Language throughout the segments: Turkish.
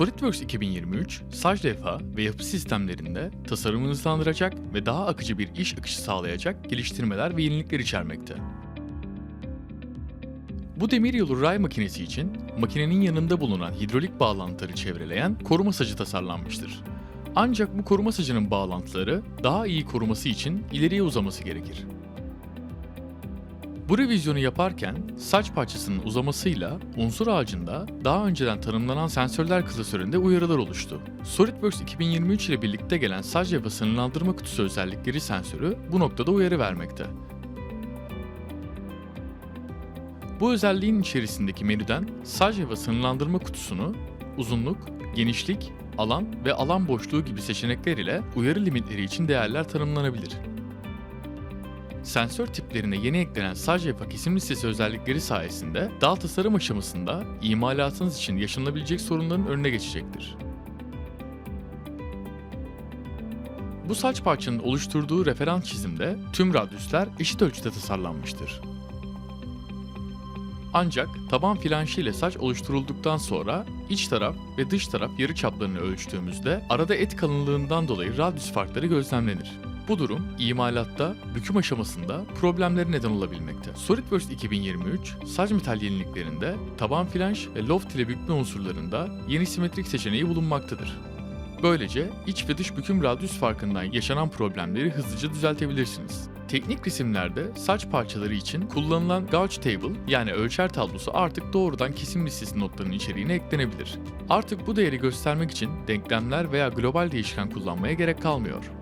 SolidWorks 2023, saj levha ve yapı sistemlerinde tasarımı hızlandıracak ve daha akıcı bir iş akışı sağlayacak geliştirmeler ve yenilikler içermekte. Bu demiryolu ray makinesi için makinenin yanında bulunan hidrolik bağlantıları çevreleyen koruma sacı tasarlanmıştır. Ancak bu koruma sacının bağlantıları daha iyi koruması için ileriye uzaması gerekir. Bu revizyonu yaparken saç parçasının uzamasıyla unsur ağacında daha önceden tanımlanan sensörler klasöründe uyarılar oluştu. SolidWorks 2023 ile birlikte gelen saç yapı sınırlandırma kutusu özellikleri sensörü bu noktada uyarı vermekte. Bu özelliğin içerisindeki menüden saç yapı sınırlandırma kutusunu uzunluk, genişlik, alan ve alan boşluğu gibi seçenekler ile uyarı limitleri için değerler tanımlanabilir. Sensör tiplerine yeni eklenen yapı kesim listesi özellikleri sayesinde dal tasarım aşamasında imalatınız için yaşanabilecek sorunların önüne geçecektir. Bu saç parçanın oluşturduğu referans çizimde tüm radyüsler eşit ölçüde tasarlanmıştır. Ancak taban flanşı ile saç oluşturulduktan sonra iç taraf ve dış taraf yarı çaplarını ölçtüğümüzde arada et kalınlığından dolayı radyüs farkları gözlemlenir. Bu durum imalatta büküm aşamasında problemleri neden olabilmekte. SolidWorks 2023 saç metal yeniliklerinde taban flanş ve loft ile bükme unsurlarında yeni simetrik seçeneği bulunmaktadır. Böylece iç ve dış büküm radyüs farkından yaşanan problemleri hızlıca düzeltebilirsiniz. Teknik resimlerde saç parçaları için kullanılan gauge table yani ölçer tablosu artık doğrudan kesim listesi notlarının içeriğine eklenebilir. Artık bu değeri göstermek için denklemler veya global değişken kullanmaya gerek kalmıyor.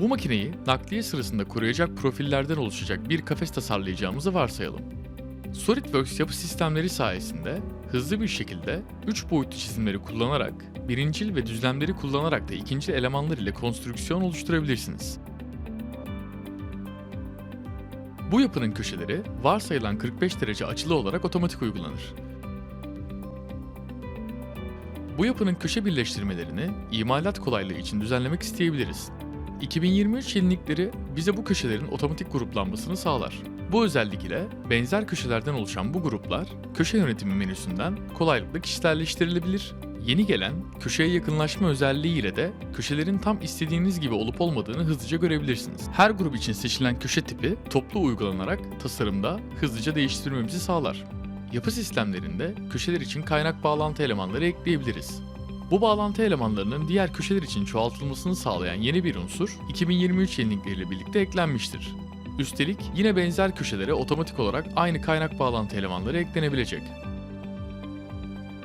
Bu makineyi nakliye sırasında koruyacak profillerden oluşacak bir kafes tasarlayacağımızı varsayalım. SolidWorks yapı sistemleri sayesinde hızlı bir şekilde 3 boyutlu çizimleri kullanarak, birincil ve düzlemleri kullanarak da ikinci elemanlar ile konstrüksiyon oluşturabilirsiniz. Bu yapının köşeleri varsayılan 45 derece açılı olarak otomatik uygulanır. Bu yapının köşe birleştirmelerini imalat kolaylığı için düzenlemek isteyebiliriz. 2023 yenilikleri bize bu köşelerin otomatik gruplanmasını sağlar. Bu özellik ile benzer köşelerden oluşan bu gruplar köşe yönetimi menüsünden kolaylıkla kişiselleştirilebilir. Yeni gelen köşeye yakınlaşma özelliği ile de köşelerin tam istediğiniz gibi olup olmadığını hızlıca görebilirsiniz. Her grup için seçilen köşe tipi toplu uygulanarak tasarımda hızlıca değiştirmemizi sağlar. Yapı sistemlerinde köşeler için kaynak bağlantı elemanları ekleyebiliriz. Bu bağlantı elemanlarının diğer köşeler için çoğaltılmasını sağlayan yeni bir unsur 2023 yenilikleriyle birlikte eklenmiştir. Üstelik yine benzer köşelere otomatik olarak aynı kaynak bağlantı elemanları eklenebilecek.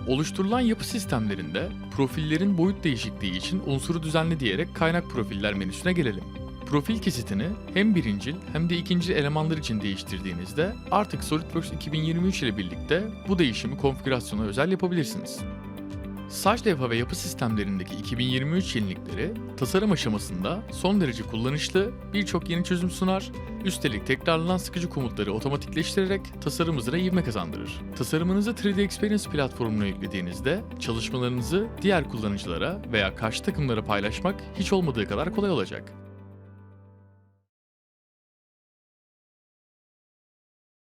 Oluşturulan yapı sistemlerinde profillerin boyut değişikliği için unsuru düzenle diyerek kaynak profiller menüsüne gelelim. Profil kesitini hem birincil hem de ikinci elemanlar için değiştirdiğinizde artık SolidWorks 2023 ile birlikte bu değişimi konfigürasyona özel yapabilirsiniz. Saç levha ve yapı sistemlerindeki 2023 yenilikleri tasarım aşamasında son derece kullanışlı birçok yeni çözüm sunar, üstelik tekrarlanan sıkıcı komutları otomatikleştirerek tasarım hızına ivme kazandırır. Tasarımınızı 3D Experience platformuna yüklediğinizde çalışmalarınızı diğer kullanıcılara veya karşı takımlara paylaşmak hiç olmadığı kadar kolay olacak.